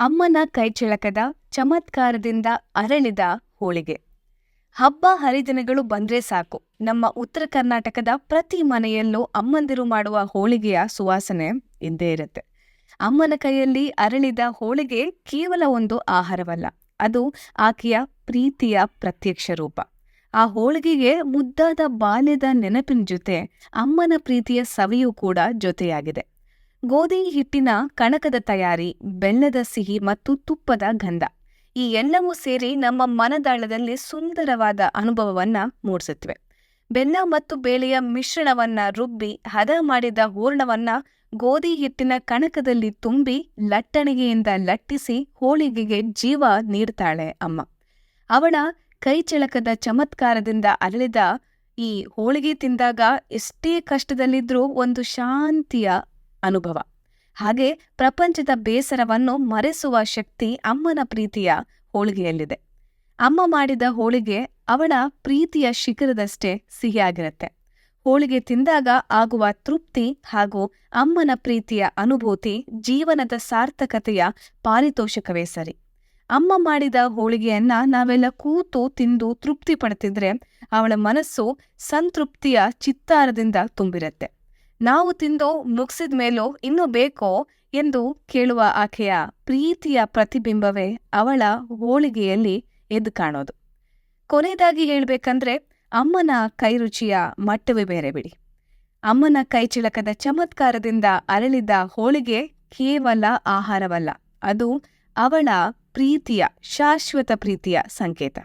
ಅಮ್ಮನ ಕೈಚಳಕದ ಚಮತ್ಕಾರದಿಂದ ಅರಳಿದ ಹೋಳಿಗೆ. ಹಬ್ಬ ಹರಿದಿನಗಳು ಬಂದ್ರೆ ಸಾಕು. ನಮ್ಮ ಉತ್ತರ ಕರ್ನಾಟಕದ ಪ್ರತಿ ಮನೆಯಲ್ಲೂ ಅಮ್ಮಂದಿರು ಮಾಡುವ ಹೋಳಿಗೆಯ ಸುವಾಸನೆ ಇದ್ದೇ ಇರುತ್ತೆ. ಅಮ್ಮನ ಕೈಯಲ್ಲಿ ಅರಳಿದ ಹೋಳಿಗೆ ಕೇವಲ ಒಂದು ಆಹಾರವಲ್ಲ, ಅದು ಆಕೆಯ ಪ್ರೀತಿಯ ಪ್ರತ್ಯಕ್ಷ ರೂಪ. ಆ ಹೋಳಿಗೆಗೆ ಮುದ್ದಾದ ಬಾಲ್ಯದ ನೆನಪಿನ ಜೊತೆ ಅಮ್ಮನ ಪ್ರೀತಿಯ ಸವಿಯೂ ಕೂಡ ಜೊತೆಯಾಗಿದೆ. ಗೋಧಿ ಹಿಟ್ಟಿನ ಕಣಕದ ತಯಾರಿ, ಬೆಲ್ಲದ ಸಿಹಿ ಮತ್ತು ತುಪ್ಪದ ಗಂಧ ಈ ಎಲ್ಲವೂ ಸೇರಿ ನಮ್ಮ ಮನದಾಳದಲ್ಲಿ ಸುಂದರವಾದ ಅನುಭವವನ್ನ ಮೂಡಿಸುತ್ತವೆ. ಬೆಲ್ಲ ಮತ್ತು ಬೇಳೆಯ ಮಿಶ್ರಣವನ್ನ ರುಬ್ಬಿ, ಹದ ಮಾಡಿದ ಹೂರ್ಣವನ್ನ ಗೋಧಿ ಹಿಟ್ಟಿನ ಕಣಕದಲ್ಲಿ ತುಂಬಿ ಲಟ್ಟಣಿಗೆಯಿಂದ ಲಟ್ಟಿಸಿ ಹೋಳಿಗೆಗೆ ಜೀವ ನೀಡ್ತಾಳೆ ಅಮ್ಮ. ಅವಳ ಕೈಚಳಕದ ಚಮತ್ಕಾರದಿಂದ ಅರಳಿದ ಈ ಹೋಳಿಗೆ ತಿಂದಾಗ ಎಷ್ಟೇ ಕಷ್ಟದಲ್ಲಿದ್ರೂ ಒಂದು ಶಾಂತಿಯ ಅನುಭವ. ಹಾಗೆ ಪ್ರಪಂಚದ ಬೇಸರವನ್ನು ಮರೆಸುವ ಶಕ್ತಿ ಅಮ್ಮನ ಪ್ರೀತಿಯ ಹೋಳಿಗೆಯಲ್ಲಿದೆ. ಅಮ್ಮ ಮಾಡಿದ ಹೋಳಿಗೆ ಅವಳ ಪ್ರೀತಿಯ ಶಿಖರದಷ್ಟೇ ಸಿಹಿಯಾಗಿರುತ್ತೆ. ಹೋಳಿಗೆ ತಿಂದಾಗ ಆಗುವ ತೃಪ್ತಿ ಹಾಗೂ ಅಮ್ಮನ ಪ್ರೀತಿಯ ಅನುಭೂತಿ ಜೀವನದ ಸಾರ್ಥಕತೆಯ ಪಾರಿತೋಷಕವೇ ಸರಿ. ಅಮ್ಮ ಮಾಡಿದ ಹೋಳಿಗೆಯನ್ನ ನಾವೆಲ್ಲ ಕೂತು ತಿಂದು ತೃಪ್ತಿ ಪಡ್ತಿದ್ರೆ ಅವಳ ಮನಸ್ಸು ಸಂತೃಪ್ತಿಯ ಚಿತ್ತಾರದಿಂದ ತುಂಬಿರತ್ತೆ. ನಾವು ತಿಂದೋ, ಮುಗಿಸಿದ ಮೇಲೋ ಇನ್ನೂ ಬೇಕೋ ಎಂದು ಕೇಳುವ ಆಕೆಯ ಪ್ರೀತಿಯ ಪ್ರತಿಬಿಂಬವೇ ಅವಳ ಹೋಳಿಗೆಯಲ್ಲಿ ಎದ್ದು ಕಾಣೋದು. ಕೊನೆಯದಾಗಿ ಹೇಳಬೇಕಂದ್ರೆ ಅಮ್ಮನ ಕೈರುಚಿಯ ಮಟ್ಟವೇ ಬೇರೆ ಬಿಡಿ. ಅಮ್ಮನ ಕೈಚಿಳಕದ ಚಮತ್ಕಾರದಿಂದ ಅರಳಿದ ಹೋಳಿಗೆ ಕೇವಲ ಆಹಾರವಲ್ಲ, ಅದು ಅವಳ ಪ್ರೀತಿಯ, ಶಾಶ್ವತ ಪ್ರೀತಿಯ ಸಂಕೇತ.